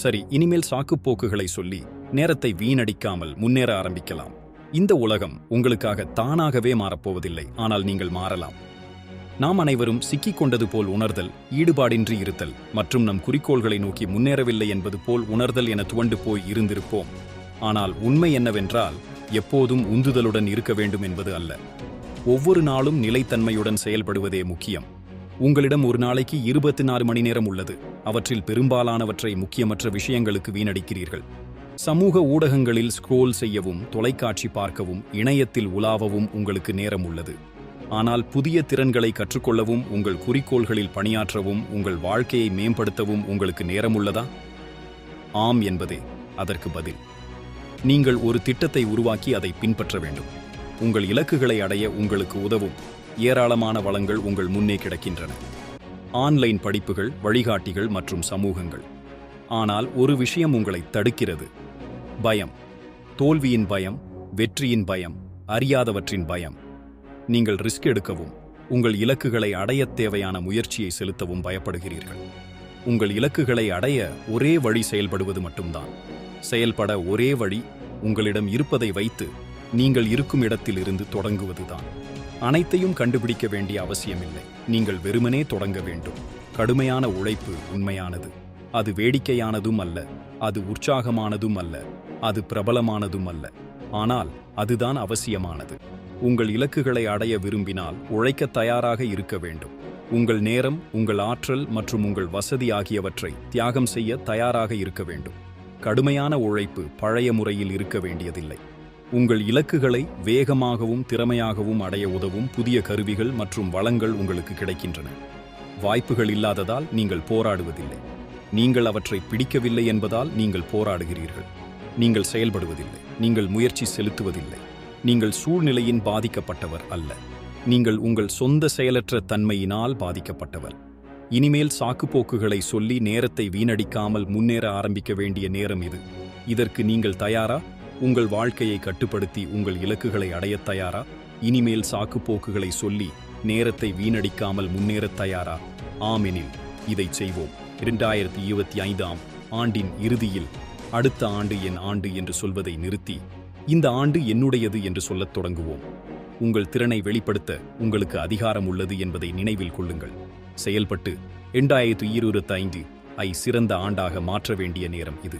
சரி இனிமேல் சாக்குப்போக்குகளை சொல்லி நேரத்தை வீணடிக்காமல் முன்னேற ஆரம்பிக்கலாம். இந்த உலகம் உங்களுக்காக தானாகவே மாறப்போவதில்லை ஆனால் நீங்கள் மாறலாம். நாம் அனைவரும் சிக்கிக் கொண்டது போல் உணர்தல் ஈடுபாடின்றி இருத்தல் மற்றும் நம் குறிக்கோள்களை நோக்கி முன்னேறவில்லை என்பது போல் உணர்தல் என துவண்டு போய் இருந்திருப்போம். ஆனால் உண்மை என்னவென்றால் எப்போதும் உந்துதலுடன் இருக்க வேண்டும் என்பது அல்ல. ஒவ்வொரு நாளும் நிலைத்தன்மையுடன் செயல்படுவதே முக்கியம். உங்களிடம் ஒரு நாளைக்கு இருபத்தி நாலு மணி நேரம் உள்ளது. அவற்றில் பெரும்பாலானவற்றை முக்கியமற்ற விஷயங்களுக்கு வீணடிக்கிறீர்கள். சமூக ஊடகங்களில் ஸ்க்ரோல் செய்யவும் தொலைக்காட்சி பார்க்கவும் இணையத்தில் உலாவவும் உங்களுக்கு நேரம் உள்ளது. ஆனால் புதிய திறன்களை கற்றுக்கொள்ளவும் உங்கள் குறிக்கோள்களில் பணியாற்றவும் உங்கள் வாழ்க்கையை மேம்படுத்தவும் உங்களுக்கு நேரம் உள்ளதா? ஆம் என்பதே அதற்கு பதில். நீங்கள் ஒரு திட்டத்தை உருவாக்கி அதை பின்பற்ற வேண்டும். உங்கள் இலக்குகளை அடைய உங்களுக்கு உதவும். ஏராளமான வளங்கள் உங்கள் முன்னே கிடக்கின்றன. ஆன்லைன் படிப்புகள் வழிகாட்டிகள் மற்றும் சமூகங்கள். ஆனால் ஒரு விஷயம் உங்களை தடுக்கிறது. பயம். தோல்வியின் பயம் வெற்றியின் பயம் அறியாதவற்றின் பயம். நீங்கள் ரிஸ்க் எடுக்கவும் உங்கள் இலக்குகளை அடையத் தேவையான முயற்சியை செலுத்தவும் பயப்படுகிறீர்கள். உங்கள் இலக்குகளை அடைய ஒரே வழி செயல்படுவது மட்டும்தான். செயல்பட ஒரே வழி உங்களிடம் இருப்பதை வைத்து நீங்கள் இருக்கும் இடத்திலிருந்து தொடங்குவதுதான். அனைத்தையும் கண்டுபிடிக்க வேண்டிய அவசியமில்லை. நீங்கள் வெறுமனே தொடங்க வேண்டும். கடுமையான உழைப்பு உண்மையானது. அது வேடிக்கையானதும் அல்ல. அது உற்சாகமானதும் அல்ல. அது பிரபலமானதும் அல்ல. ஆனால் அதுதான் அவசியமானது. உங்கள் இலக்குகளை அடைய விரும்பினால் உழைக்க தயாராக இருக்க வேண்டும். உங்கள் நேரம் உங்கள் ஆற்றல் மற்றும் உங்கள் வசதி ஆகியவற்றை தியாகம் செய்ய தயாராக இருக்க வேண்டும். கடுமையான உழைப்பு பழைய முறையில் இருக்க வேண்டியதில்லை. உங்கள் இலக்குகளை வேகமாகவும் திறமையாகவும் அடைய உதவும் புதிய கருவிகள் மற்றும் வளங்கள் உங்களுக்கு கிடைக்கின்றன. வாய்ப்புகள் இல்லாததால் நீங்கள் போராடுவதில்லை. நீங்கள் அவற்றை பிடிக்கவில்லை என்பதால் நீங்கள் போராடுகிறீர்கள். நீங்கள் செயல்படுவதில்லை. நீங்கள் முயற்சி செலுத்துவதில்லை. நீங்கள் சூழ்நிலையின் பாதிக்கப்பட்டவர் அல்ல. நீங்கள் உங்கள் சொந்த செயலற்ற தன்மையினால் பாதிக்கப்பட்டவர். இனிமேல் சாக்குப்போக்குகளை சொல்லி நேரத்தை வீணடிக்காமல் முன்னேற ஆரம்பிக்க வேண்டிய நேரம் இது. இதற்கு நீங்கள் தயாரா? உங்கள் வாழ்க்கையை கட்டுப்படுத்தி உங்கள் இலக்குகளை அடையத் தயாரா? இனிமேல் சாக்குப்போக்குகளை சொல்லி நேரத்தை வீணடிக்காமல் முன்னேறத் தயாரா? ஆமெனில். இதை செய்வோம். இரண்டாயிரத்தி இருபத்தி ஐந்தாம் ஆண்டின் இறுதியில் அடுத்த ஆண்டு என் ஆண்டு என்று சொல்வதை நிறுத்தி இந்த ஆண்டு என்னுடையது என்று சொல்லத் தொடங்குவோம். உங்கள் திறனை வெளிப்படுத்த உங்களுக்கு அதிகாரம் உள்ளது என்பதை நினைவில் கொள்ளுங்கள். செயல்பட்டு இரண்டாயிரத்து இருபத்தைந்து ஐ சிறந்த ஆண்டாக மாற்ற வேண்டிய நேரம் இது.